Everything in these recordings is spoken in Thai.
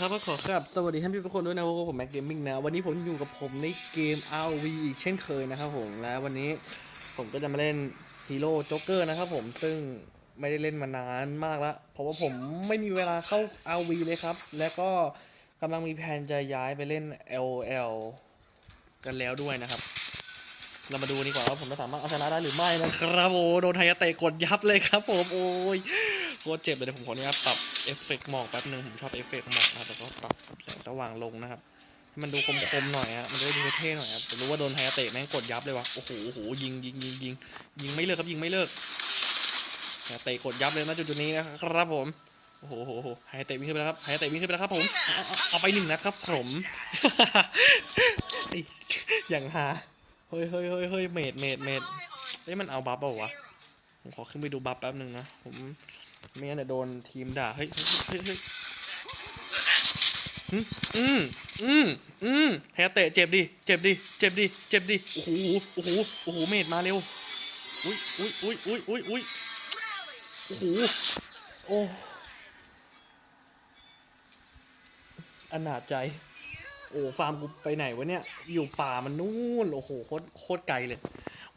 ครับก็ขอครับสวัสดีท่านทุกคนด้วยนะว่าผมแม็กเกมมิ่งนะ วันนี้ผมอยู่กับผมในเกม RV อีกเช่นเคยนะครับผมและวันนี้ผมก็จะมาเล่นฮีโร่โจ๊กเกอร์นะครับผมซึ่งไม่ได้เล่นมานานมากแล้ว เพราะว่าผมไม่มีเวลาเข้า RV เลยครับ และก็กำลังมีแผนจะย้ายไปเล่น LOL กันแล้วด้วยนะครับเรามาดูดีกว่าว่าผมจะสามารถเอาชนะได้หรือไม่นะครับโอ้โดนไฮยเตะกดยับเลยครับผมโอ้ย โคตรเจ็บเลยเดี๋ยวผมขออนุญาตปรับเอฟเฟกต์หมอกแป๊บนึงผมชอบเอฟเฟกต์หมอกนะแล้วก็ปรับแสงสว่างลงนะครับให้มันดูคมๆหน่อยฮะมันด้ดูเท่หน่อยครับแต่รู้ว่าโดนไฮเตะแม่งกดยับเลยวะโอ้โหโอ้โหยิงยิงยิงยิงยิงไม่เลิกครับยิงไม่เลิกไฮเตะกดยับเลยนะจุดๆนี้นะครับผมโอ้โหโหโหไฮเตะวิ่งขึ้นไปแล้วครับไฮเตะวิ่งขึ้นไปแล้วครับผมเอาไปหนึ่งนะครับผมอย่างฮาเฮ้ยเฮ้ยเฮ้ยเฮ้ยเมดเมดเมดเฮ้ยมันเอาบัฟเปล่าวะผมขอขึ้นไปดูบัฟแป๊บหนึ่งนะผม ไม่งั้นเดี๋ยวโดนทีมด่า เฮ้ยเฮ้ยเฮ้ยอืมอืมอืมแฮเตะเจ็บดิ เจ็บดิ เจ็บดิ เจ็บดิ โอ้โห โอ้โห โอ้โห เมดมาเร็ว อุ้ยอุ้ยอุ้ยอุ้ยอุ้ยอุ้ยโอ้โห โอ้ อนาจใจ โอ้ฟาร์มกูไปไหนวะเนี่ย อยู่ป่ามันนู่น โอ้โห โคตรโคตรไกลเลย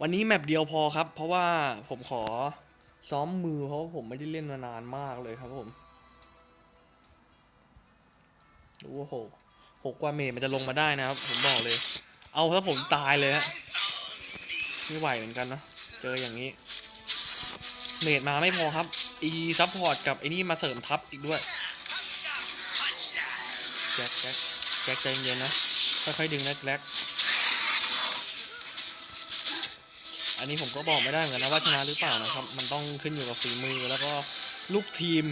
วันนี้แมปเดียวพอครับ เพราะว่าผมขอ ซ้อมมือเพราะผมไม่ได้เล่นมานานมากเลยครับผมโอ้โหหกกว่าเมตรมันจะลงมาได้นะครับ ผมบอกเลย เอาถ้าผมตายเลยฮะไม่ไหวเหมือนกันนะ เจออย่างนี้ เมตรมาไม่พอครับ อีซัพพอร์ตกับไอ้นี่มาเสริมทัพอีกด้วยแจ็คแจ็คแจ็คใจเย็นๆนะ ค่อยๆดึงนะแจ็ค อันนี้ผมก็บอกไม่ได้เหมือนกันนะว่าชนะหรือเปล่านะครับ มันต้องขึ้นอยู่กับฝีมือแล้วก็ลูกทีม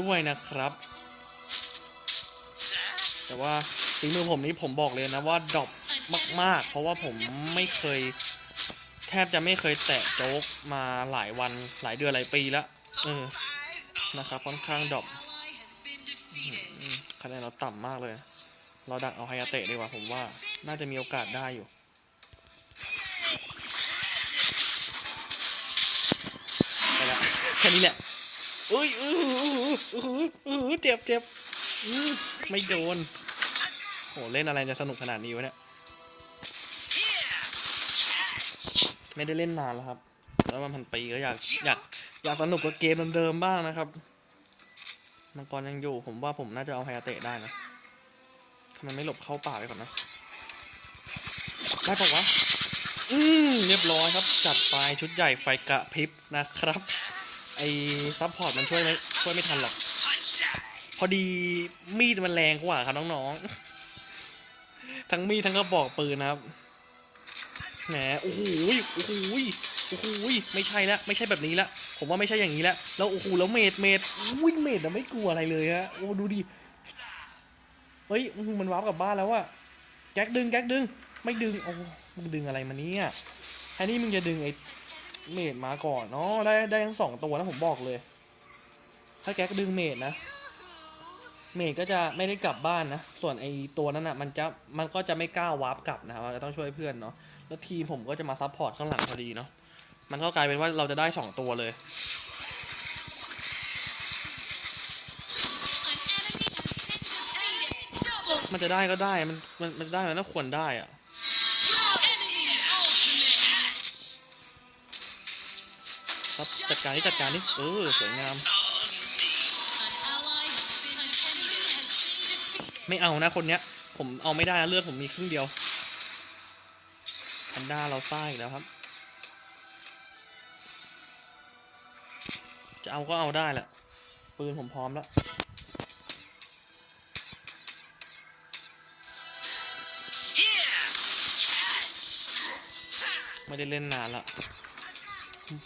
ด้วยนะครับ แต่ว่าฝีมือผมนี้ผมบอกเลยนะว่าดรอปมาก ๆ เพราะว่าผมไม่เคย แทบจะไม่เคยแตะโจ๊กมาหลายวันหลายเดือนหลายปีแล้วเออนะครับค่อนข้างดรอปคะแนนเราต่ำมากเลย เราดักเอาไฮยาเตะดีกว่าผมว่าน่าจะมีโอกาสได้อยู่ แค่นี้แหละอุ้ยอื้หืออื้หืออื้อหือเจ็บเจ็บไม่โดนโหเล่นอะไรจะสนุกขนาดนี้วะเนี่ย ไม่ได้เล่นนานแล้วครับ แล้วมันพันปีก็อยากอยากอยากสนุกกับเกมเดิมๆบ้างนะครับ มังกรยังอยู่ ผมว่าผมน่าจะเอาไฮาเตะได้นะทำไมไม่หลบเข้าป่าไปก่อนนะ ได้ปะวะ อืมเรียบร้อยครับ จัดไปชุดใหญ่ไฟกระพริบนะครับ อ้ซัพพอร์ตมันช่วยไม่ช่วยไม่ทันหรอก พอดีมีดมันแรงกว่าครับน้องๆ ทั้งมีดทั้งกระบอกปืนนะครับ แหม โอ้โหยโอ้โหยโอ้โหยไม่ใช่ละ ไม่ใช่แบบนี้ละ ผมว่าไม่ใช่อย่างนี้ละ แล้วโอ้โห แล้วเมดเมดอุ้ยเมดอะไม่กลัวอะไรเลยฮะ โอ้ดูดิ เฮ้ย มันวาร์ปกลับบ้านแล้วอะแก๊กดึง แก๊กดึง ไม่ดึง โอ้มึงดึงอะไรมาเนี่ยแทนที่มึงจะดึงไอ้ เมดมาก่อนเนาะได้ได้ทั้งสองตัวนะผมบอกเลย ถ้าแก๊กดึงเมดนะ เมดก็จะไม่ได้กลับบ้านนะ ส่วนไอ้ตัวนั้นอะมันจะมันก็จะไม่กล้าวาร์ปกลับนะครับมันจะต้องช่วยเพื่อนเนาะแล้วทีมผมก็จะมาซัพพอร์ตข้างหลังพอดีเนาะมันก็กลายเป็นว่าเราจะได้สองตัวเลยมันจะได้ก็ได้ มัน มันมันได้มันน่าควรได้อะ การนี่จัดการนี่เออสวยงาม ไม่เอานะคนเนี้ย ผมเอาไม่ได้นะเลือดผมมีครึ่งเดียวแพนด้าเราซ่าอีกแล้วครับ จะเอาก็เอาได้แหละปืนผมพร้อมแล้วไม่ได้เล่นนานละ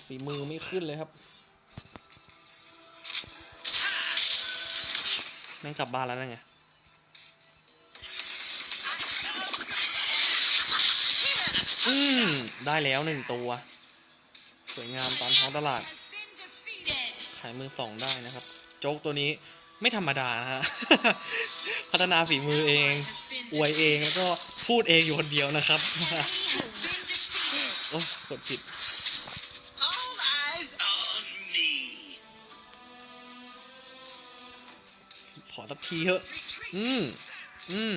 ฝีมือไม่ขึ้นเลยครับแม่งกลับบ้านแล้วนั่นไงอืมได้แล้วหนึ่งตัว สวยงามตามท้องตลาด ขายมือสองได้นะครับ โจ๊กตัวนี้ไม่ธรรมดานะฮะ พัฒนาฝีมือเอง อวยเองแล้วก็พูดเองอยู่คนเดียวนะครับ โอ้กดผิด อสักทีเถอะ อืม อืม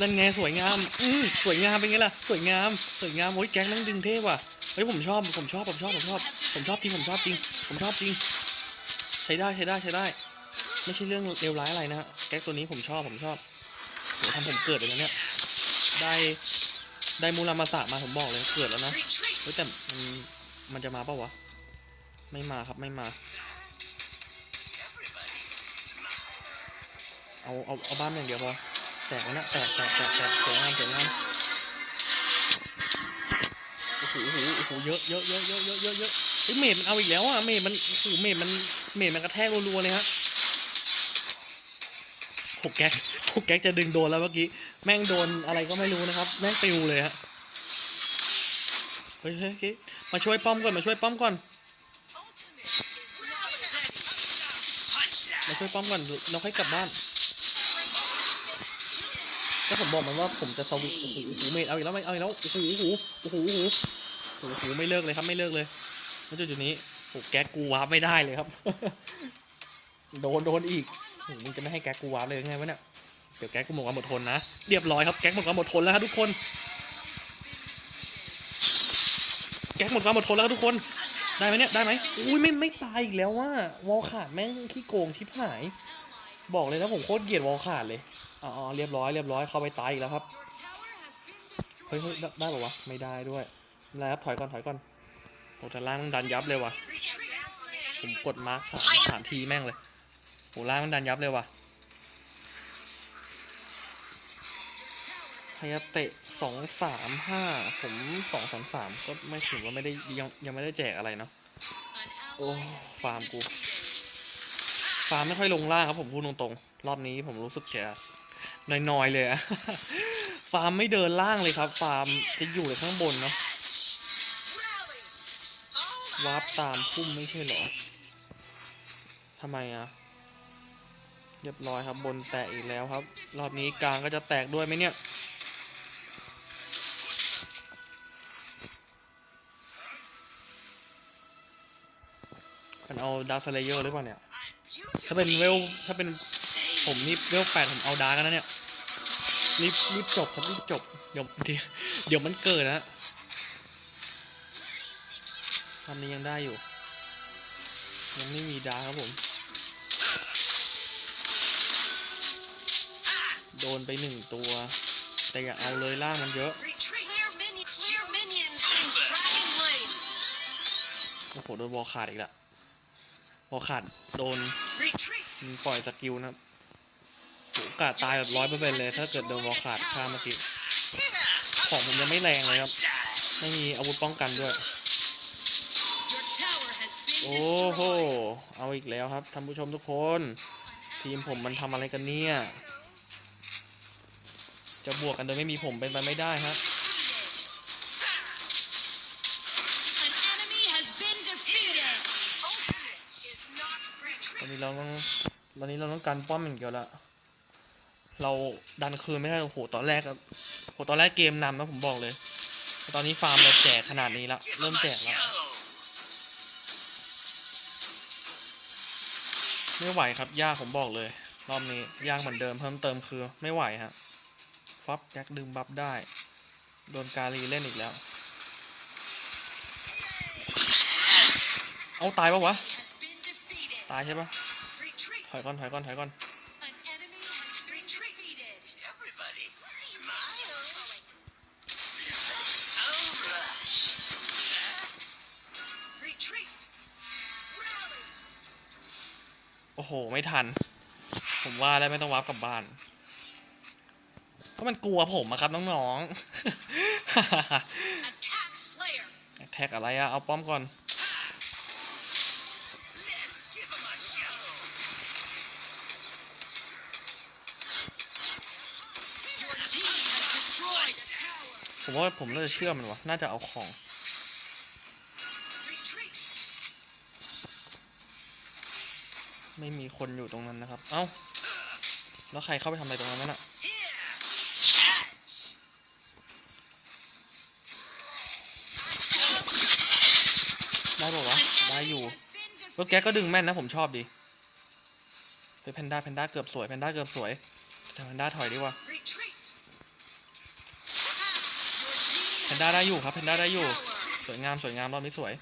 นั่นไงสวยงาม อืม สวยงามเป็นไงล่ะ สวยงาม สวยงามโอ้ยแก๊งนั่งดึงเท่ว่ะ เฮ้ยผมชอบ ผมชอบ ผมชอบ ผมชอบ ผมชอบจริง ผมชอบจริง ผมชอบจริง ใช้ได้ใช้ได้ใช้ได้ ไม่ใช่เรื่องเลวร้ายอะไรนะฮะ แก๊งตัวนี้ผมชอบ ผมชอบโหทำผมเกิดเลยนะเนี่ย ได้ได้มูรามาสะมาผมบอกเลยเกิดแล้วนะ เฮ้ยแต่มันมันจะมาเปล่าวะ ไม่มาครับไม่มา เอาเอาเอาบ้านอย่างเดียวพอแตกนะแตกแตกแตกแตกสวยงามสวยงามโอ้โหโอ้โหโอ้โหเยอะเยอะเยอะเยอะเยอะเยอะเยอะเฮ้ยเมดมันเอาอีกแล้วอะเมดมันโอ้โหเมดมันเมดมันกระแทกรัวๆเลยฮะหกแก๊กหกแก๊กจะดึงโดนแล้วเมื่อกี้แม่งโดนอะไรก็ไม่รู้นะครับ แม่งปิวเลยฮะเฮ้ยเฮ้ยมาช่วยป้อมก่อนมาช่วยป้อมก่อนมาช่วยป้อมก่อนเราค่อยกลับบ้าน ผมบอกมันว่าผมจะสวิตโอ้โหโอ้โหเมดเอาอีกแล้วไม่เอาอีกแล้วโอ้โหโอ้โหโอ้โหโอ้โหโอ้โหไม่เลิกเลยครับไม่เลิกเลยณจุดจุดนี้โอ้แก๊กกูวาร์ปไม่ได้เลยครับ โดนโดนอีกมึงจะไม่ให้แก๊กกูวาร์ปเลยไงวะเนี่ยเดี๋ยวแก๊กกูหมดความอดทนนะเรียบร้อยครับแก๊กหมดความอดทนแล้วครับทุกคน แก๊กหมดความอดทนแล้วครับทุกคนได้ไหมเนี่ยได้ไหมอุ้ยไม่ไม่ตายอีกแล้วว่าวอลขาดแม่งขี้โกงชิบหาย บอกเลยนะผมโคตรเกลียดวอลขาดเลย อ๋อเรียบร้อยเรียบร้อยเข้าไปตายอีกแล้วครับเฮ้ยได้ป่าวะไม่ได้ด้วยไม่ได้ครับถอยก่อนถอยก่อนโอ้แต่ล่างมันดันยับเลยวะผมกดมาร์คสามสามทีแม่งเลยโอ้ล่างมันดันยับเลยวะพยาเตะสองสามห้าผมสองสามสามก็ไม่ถือว่าไม่ได้ยังยังไม่ได้แจกอะไรเนาะ An ally Oh, has been farm cô. defeated. ฟาร์มไม่ค่อยลงล่างครับผมพูดตรงๆ รอบนี้ผมรู้สึกแค่ น้อยๆเลยอะฟาร์มไม่เดินล่างเลยครับ ฟาร์มจะอยู่แต่ข้างบนเนาะวาร์ปตามพุ่มไม่ใช่เหรอทำไมอะเรียบร้อยครับบนแตกอีกแล้วครับ รอบนี้กลางก็จะแตกด้วยไหมเนี่ยมันเอาดาร์คสเลเยอร์หรือเปล่าเนี่ย ถ้าเป็นเวล ถ้าเป็น ผมนี่เวลแปดผมเอาดาร์กันนะเนี่ยรีบรีบจบครับรีบจบเดี๋ยวเดี๋ยวมันเกิดนะตอนนี้ยังได้อยู่ ยังไม่มีดาร์ครับผม โดนไปหนึ่งตัว แต่อย่าเอาเลยล่ามันเยอะ โอ้โห โดนวอลขาดอีกละวอลขาด โดน ปล่อยสกิลนะครับ อ้โหโอกาสตายแบบร้อยเปอร์เซ็นต์เลย ถ้าเกิดโดนวอลขาดฆ่าเมื่อกี้ของผมยังไม่แรงเลยครับ ไม่มีอาวุธป้องกันด้วย Your tower has been โอ้โห destroyed. เอาอีกแล้วครับท่านผู้ชมทุกคน ทีมผมมันทำอะไรกันเนี่ย จะบวกกันโดยไม่มีผมเป็นไปไม่ได้ฮะ An enemy has been defeated. Ultimate is not ตอน retreat. นี้เราต้องตอนนี้เราต้องการป้อมอย่างเดียวละ เราดันคืนไม่ได้โอ้โหตอนแรกอะโหตอนแรกเกมนำนะผมบอกเลยแต่ตอนนี้ฟาร์มเราแจกขนาดนี้ละเริ่มแจกแล้วไม่ไหวครับยากผมบอกเลย รอบนี้ยากเหมือนเดิมเพิ่มเติมคือไม่ไหวฮะฟับแจ็คดึงบัฟได้โดนการีเล่นอีกแล้ว เอาตายปะวะ ตายใช่ปะถอยก่อนถอยก่อนถอยก่อน โอ้โห ไม่ทัน ผมว่าแล้วไม่ต้องวับกลับบ้านเพราะมันกลัวผมอะครับน้องๆ Attack Slayer. แท็กอะไรอะเอาป้อมก่อน Let's give him a show. Your team has destroyed a tower. ผมว่าผมน่าจะเชื่อมันวะน่าจะเอาของ ไม่มีคนอยู่ตรงนั้นนะครับ เอ้า แล้วใครเข้าไปทำอะไรตรงนั้นน่ะได้ปะวะได้อยู่แล้วแกก็ดึงแม่นนะผมชอบดีเฮ้ยแพนด้าแพนด้าเกือบสวยแพนด้าเกือบสวยแต่แพนด้าถอยดีกว่าแพนด้าได้อยู่ครับแพนด้าได้อยู่ สวยงามสวยงามรอบนี้สวย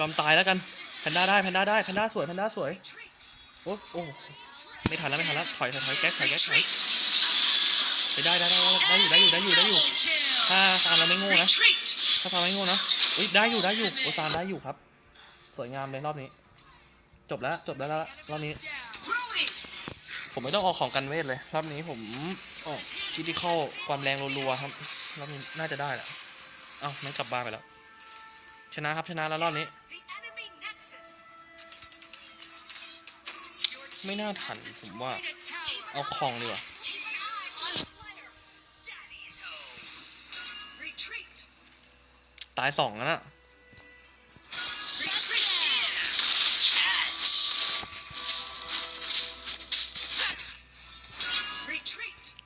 ยอมตายแล้วกันแพนด้าได้แพนด้าได้แพนด้าสวยแพนด้าสวยโอ้โอ้ไม่ทันแล้วไม่ทันแล้วถอยถอยถอยแก๊กถอยแก๊กถอยไปได้ได้ได้ได้อยู่ได้อยู่ได้อยู่ได้อยู่ถ้าตามเราไม่โง่นะถ้าตามไม่โง่นะอุ้ยได้อยู่ได้อยู่โอตามได้อยู่ครับ สวยงามเลยรอบนี้ จบแล้วจบแล้วแล้วรอบนี้ ผมไม่ต้องออกของกันเวทเลย รอบนี้ผมออกคิดิคอลความแรงรัวๆครับรอบนี้น่าจะได้แหละเอ้าไม่กลับบ้านไปแล้ว ชนะครับชนะแล้วรอบนี้ ไม่น่าทันผมว่า เอาของดีกว่าตายสองแล้วนะ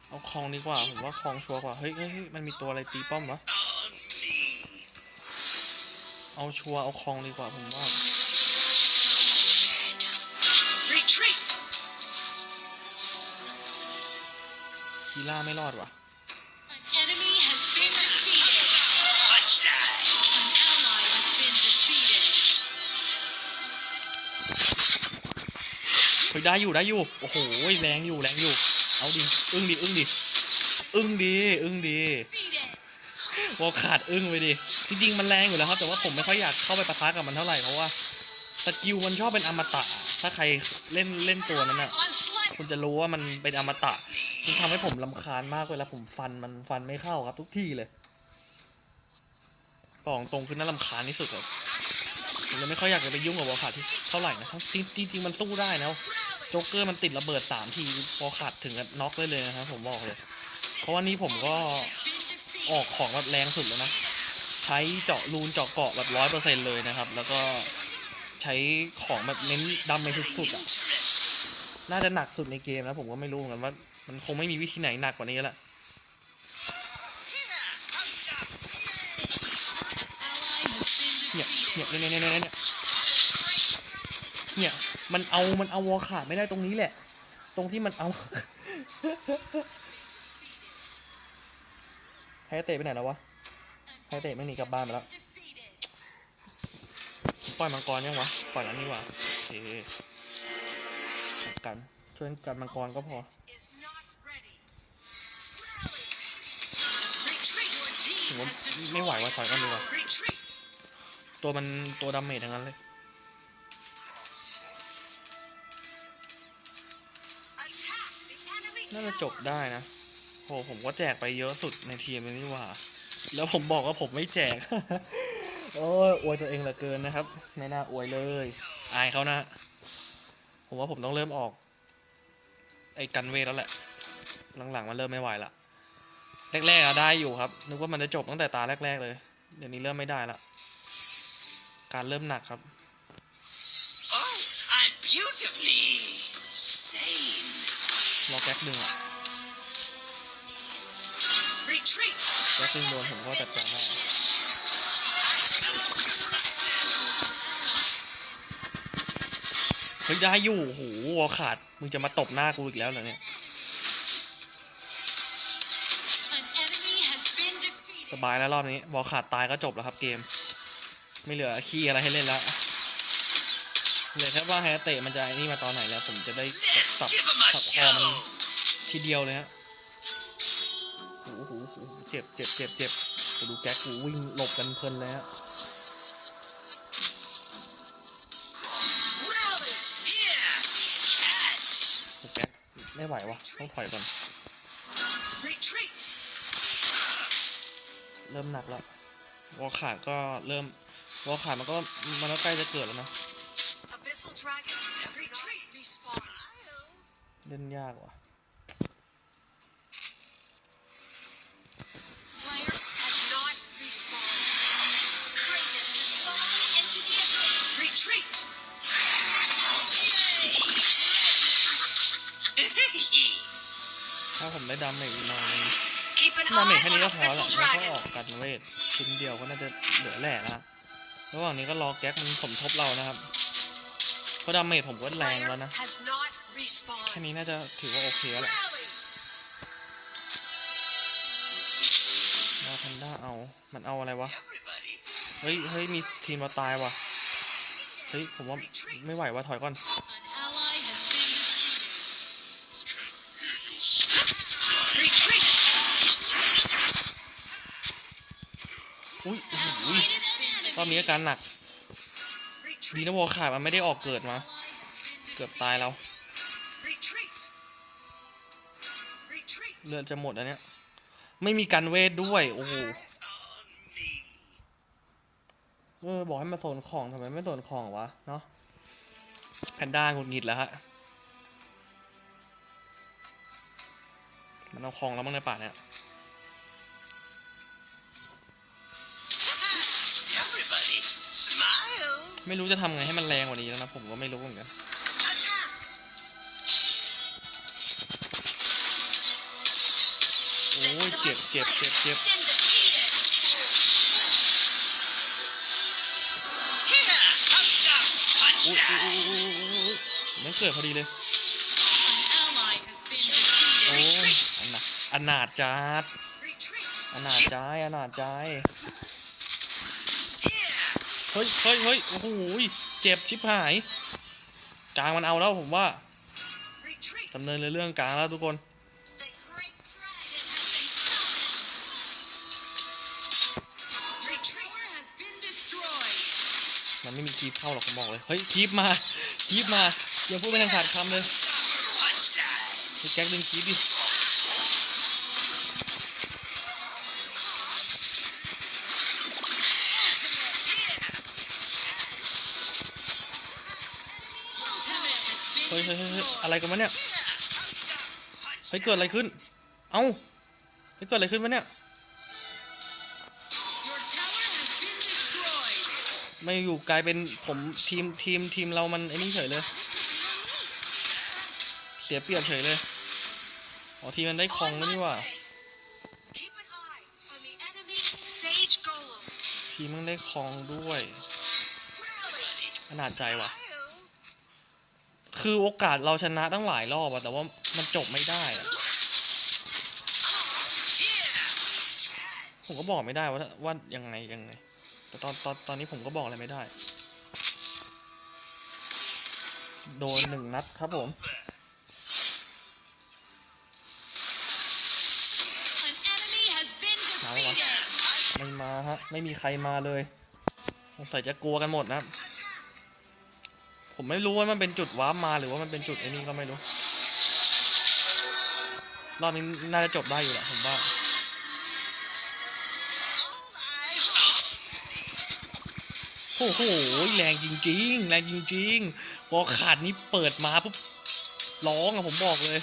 เอาคลองดีกว่า ผมว่าคลองชัวร์กว่า เฮ้ยเฮ้ยเฮ้ยมันมีตัวอะไรตีป้อมวะเอาชัวร์เอาคลองดีกว่าผมว่า คีล่าไม่รอดว่ะ enemy has been defeated. An ally has been defeated. เฮ้ยได้อยู่ได้อยู่ โอ้โหแรงอยู่แรงอยู่ เอาดิ อึ้งดิ อึ้งดิ อึ้งดีอึ้งดี Defeated. วอลขาดอึ้งไปดิ จริงๆมันแรงอยู่แล้วครับ แต่ว่าผมไม่ค่อยอยากเข้าไปปะทะกับมันเท่าไหร่ เพราะว่า สกิลมันชอบเป็นอมตะ ถ้าใครเล่นเล่นตัวนั้นอะ คุณจะรู้ว่ามันเป็นอมตะมันทำให้ผมลำคาญมากเวลาผมฟันมันฟันไม่เข้าครับ ทุกที่เลยบอกตรงคือน่ารำคาญที่สุดเลยผมยังไม่ค่อยอยากจะไปยุ่งกับวอลขาดที่เท่าไหร่นะทั้งจริงจริงมันสู้ได้นะโจ๊กเกอร์มันติดระเบิดสามทีวอลขาดถึงกับน็อกได้เลยนะครับผมบอกเลย เพราะว่านี่ผมก็ออกของแบบแรงสุดแล้วนะ ใช้เจาะรูนเจาะเกาะแบบร้อยเปอร์เซ็นเลยนะครับ แล้วก็ ใช้ของแบบเน้นดำไปสุดๆอะน่าจะหนักสุดในเกมนะผมก็ไม่รู้เหมือนกันว่า มันคงไม่มีวิธีไหนหนักกว่านี้ล้ว Ally has been เนี่ยเนี่ยเนี่ยเนี่ยเนี่ยเนี่ยเนี่ยมันเอามันเอาวอลขาดไม่ได้ตรงนี้แหละ ตรงที่มันเอาไฮเตะไปไหนแล้ววะไฮเตะไม่หนีกลับบ้านไปแล้ว ล่อยมังกรยังวะปล่อยแล้วนี่ว่าโอเคกันช่วยกันมังกรก็พอผมว่าไม่ไหวว่าถอยกันดีกว่าตัวมันตัวดาเมจทั้งนั้นเลยน่าจะจบได้นะโหผมก็แจกไปเยอะสุดในทีมเลยนี่ว่า แล้วผมบอกว่าผมไม่แจก โอ้ยอวยตัวเองเหลือเกินนะครับ ไม่น่าอวยเลย อายเขานะ ผมว่าผมต้องเริ่มออก ไอ้กันเวทแล้วแหละ หลังๆมันเริ่มไม่ไหวละ แรกๆอะได้อยู่ครับ นึกว่ามันจะจบตั้งแต่ตาแรก ๆ เลย เดี๋ยวนี้เริ่มไม่ได้ละ การเริ่มหนักครับ Oh, I'm beautifully sane. รอแก๊กดึงอะ Retreat. แก๊กดึงโดนผมก็จัดการได้ ได้อยู่โหวอลขาด มึงจะมาตบหน้ากูอีกแล้วเหรอเนี่ย An enemy has been defeated. สบายแล้วรอบนี้วอลขาดตายก็จบแล้วครับเกม ไม่เหลือขี้อะไรให้เล่นแล้วเหลือแค่ว่าแฮเตะมันจะไอ้นี่มาตอนไหนแล้ว ผมจะได้กด Let's สับ give him a สับคอมัน show. ทีเดียวเลยฮะโอ้โหโอ้โหเจ็บเจ็บเจ็บเจ็บไปดูแก๊กกูวิ่งหลบกันเพลินเลยฮะ ไม่ไหววะต้องถอยก่อน Retreat. เริ่มหนักแล้ววอลขาดก็เริ่มวอลขาดมันก็มันก็ใกล้จะเกิดแล้วนะ Abyssal dragon has Retreat. Respawn. เล่นยากว่ะ ได้ดาเมจอีกหน่อยนึง Keep an ดาเมจ eye แค่นี้ on ก็ a พอแล้ว missile แล้วก็ dragon. ออกกันเวทชิ้นเดียวก็น่าจะเหลือแหล่แล้วระหว่างนี้ก็รอแก๊กมันสมทบเรานะครับเพราะดาเมจผมก็แรงแล้วนะ Slayer has not แค่ respawned. นี้น่าจะถือว่าโอเคแล้วแหละ Rally. รอแพนด้าเอา มันเอาอะไรวะ เฮ้ย เฮ้ย มีทีมเราตายว่ะ เฮ้ย ผมว่าไม่ไหวว่ะถอยก่อน อาการหนัก ดีนะวอลขาดมันไม่ได้ออกเกิดมา เกือบตายแล้วเลือดจะหมดอันเนี้ย ไม่มีกันเวทด้วย โอ้โหเออบอกให้มาโซนของทำไมไม่โซนของวะ เนาะแพนด้าหงุดหงิดแล้วฮะ มันเอาของแล้วมั้งในป่าเนี่ย ไม่รู้จะทำไงให้มันแรงกว่านี้แล้วนะ ผมก็ไม่รู้เหมือนกันโอ้ยเจ็บเจ็บเจ็บเจ็บ Been defeated. Here comes the อุ้ย punch อุ้ยอุ้ยอุ้ยอุ้ยอุ้ยไม่เกิดพอดีเลย โอ้ defeated. ยอนาจอนาจัด Retreat. อนาจใจอนาจใจ Here. เฮ้ยเฮ้ยเฮ้ยโอ้โหเจ็บชิบหาย กลางมันเอาแล้วผมว่าดำเนินเรื่องกลางแล้วทุกคนมันไม่มีคีบเข้าหรอกผมบอกเลย เฮ้ยคีบมาคีบมายังพูดไม่ทันขาดคำเลยไอ้แก๊กดึงคีบดิ อะไรกันวะเนี่ยเฮ้ยเกิดอะไรขึ้น เอ้าเฮ้ยเกิดอะไรขึ้นวะเนี่ย ไม่อยู่กลายเป็นผมทีมทีมทีมเรามันไอ้นี่เฉยเลย เสียเปรียบเฉยเลย อ๋อทีมมันได้ครองแล้วนี่ว่าทีมมันได้ครองด้วย ขนาดใจว่ะ คือโอกาสเราชนะตั้งหลายรอบอะแต่ว่ามันจบไม่ได้ ผมก็บอกไม่ได้ว่าว่ายังไงยังไง แต่ตอนตอนตอนนี้ผมก็บอกอะไรไม่ได้ โดนหนึ่งนัดครับผมไม่มาฮะ ไม่มีใครมาเลยสงสัยจะกลัวกันหมดนะครับ ผมไม่รู้ว่ามันเป็นจุดวาร์ปมาหรือว่ามันเป็นจุดไอ้นี่ก็ไม่รู้ รอบนี้น่าจะจบได้อยู่แหละผมว่าโอ้โหแรงจริง ๆ แรงจริง ๆ พอขาดนี้เปิดมาปุ๊บร้องอะผมบอกเลย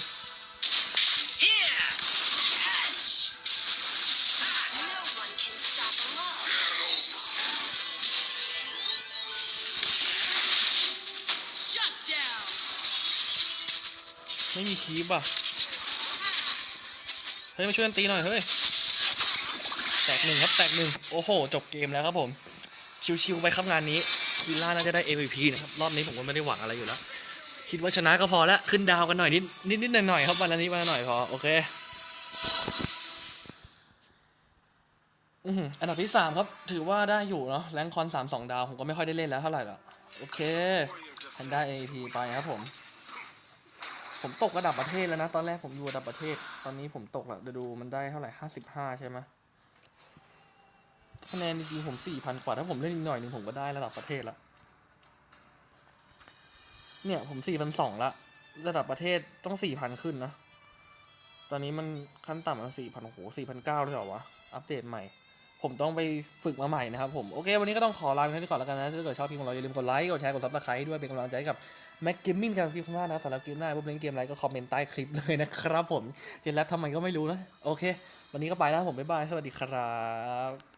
ไม่มีคีบอะ เฮ้ยมาช่วยกันตีหน่อยเฮ้ย แตกหนึ่งครับแตกหนึ่งโอ้โห จบเกมแล้วครับผม ชิวๆไปครับงานนี้คีล่าน่าจะได้ MVP นะครับ รอบนี้ผมก็ไม่ได้หวังอะไรอยู่แล้ว คิดว่าชนะก็พอแล้วขึ้นดาวกันหน่อยนิดนิดนิดหน่อยๆครับวันนี้วันหน่อยพอโอเคอันดับที่สามครับ ถือว่าได้อยู่เนาะแรงคอนสามสองดาว ผมก็ไม่ค่อยได้เล่นแล้วเท่าไหร่ละโอเคแพนด้า MVP ไปครับผม ผมตกระดับประเทศแล้วนะ ตอนแรกผมอยู่ระดับประเทศ ตอนนี้ผมตกล้วเดี๋ยวดูมันได้เท่าไหร่ห้าสิบห้าใช่ไหมคะแนนจริงๆผมสี่พันกว่าถ้าผมเล่นอีกหน่อยหนึ่งผมก็ได้ระดับประเทศละเนี่ยผมสี่พันสองละระดับประเทศต้องสี่พันขึ้นนะ ตอนนี้มันขั้นต่ำมันสี่พันโอ้โหสี่พันเก้าเลยเหรอวะ อัปเดตใหม่ ผมต้องไปฝึกมาใหม่นะครับผม โอเค วันนี้ก็ต้องขอลาไปที่ก่อนแล้วกันนะ ถ้าเกิดชอบคลิปของเราอย่าลืมกดไลค์ กดแชร์ กดซับสไครต์ด้วยเป็นกำลังใจกับ แม็กเกมมิ่งกับคลิปหน้านะสำหรับเกมหน้าพวกเล่นเกมอะไรก็คอมเมนต์ใต้คลิปเลยนะครับผมเจนแล้วทำไมก็ไม่รู้นะ โอเค วันนี้ก็ไปแล้วผมบ๊ายบาย สวัสดีครับ